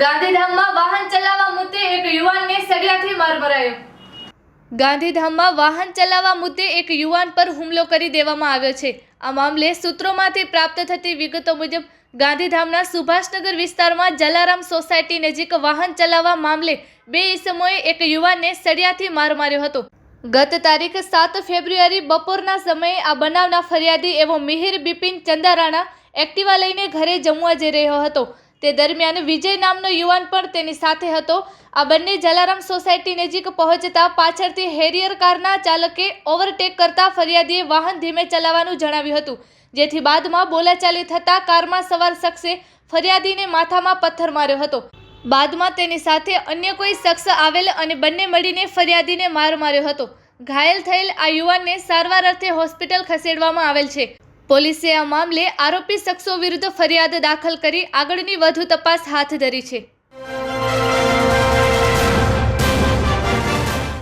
ગાંધીધામમાં વાહન ચલાવવા મુદ્દે એક યુવાનને સળિયાથી માર ભરાયો ગાંધીધામમાં વાહન ચલાવવા મુદ્દે એક યુવાન પર હુમલો કરી દેવામાં આવ્યો છે. આ મામલે સૂત્રોમાંથી પ્રાપ્ત થતી વિગતો મુજબ, ગાંધીધામના સુભાષનગર વિસ્તારમાં જલારામ સોસાયટી નજીક વાહન ચલાવવા મામલે બે ઈસમોએ એક યુવાનને સળિયાથી માર માર્યો હતો. ગત તારીખ સાત ફેબ્રુઆરી બપોરના સમયે આ બનાવના ફરિયાદી એવો મિહિર બિપિન ચંદારાણા એક્ટિવા લઈને ઘરે જમવા જઈ રહ્યો હતો. તે દરમિયાન વિજય નામનો યુવાન પણ તેની સાથે હતો. આ બંને જલારામ સોસાયટી નજીક પહોંચતા પાછળથી હેરિયર કારના ચાલકે ઓવરટેક કરતા ફરિયાદીએ વાહન ધીમે ચલાવવાનું જણાવ્યું હતું, જેથી બાદમાં બોલાચાલી થતાં કારમાં સવાર શખ્સે ફરિયાદીને માથામાં પથ્થર માર્યો હતો. બાદમાં તેની સાથે અન્ય કોઈ શખ્સ આવેલ અને બંને મળીને ફરિયાદીને માર માર્યો હતો. ઘાયલ થયેલ આ યુવાનને સારવાર અર્થે હોસ્પિટલ ખસેડવામાં આવેલ છે. પોલીસે આ મામલે આરોપી શખ્સો વિરુદ્ધ ફરિયાદ દાખલ કરી આગળની વધુ તપાસ હાથ ધરી છે.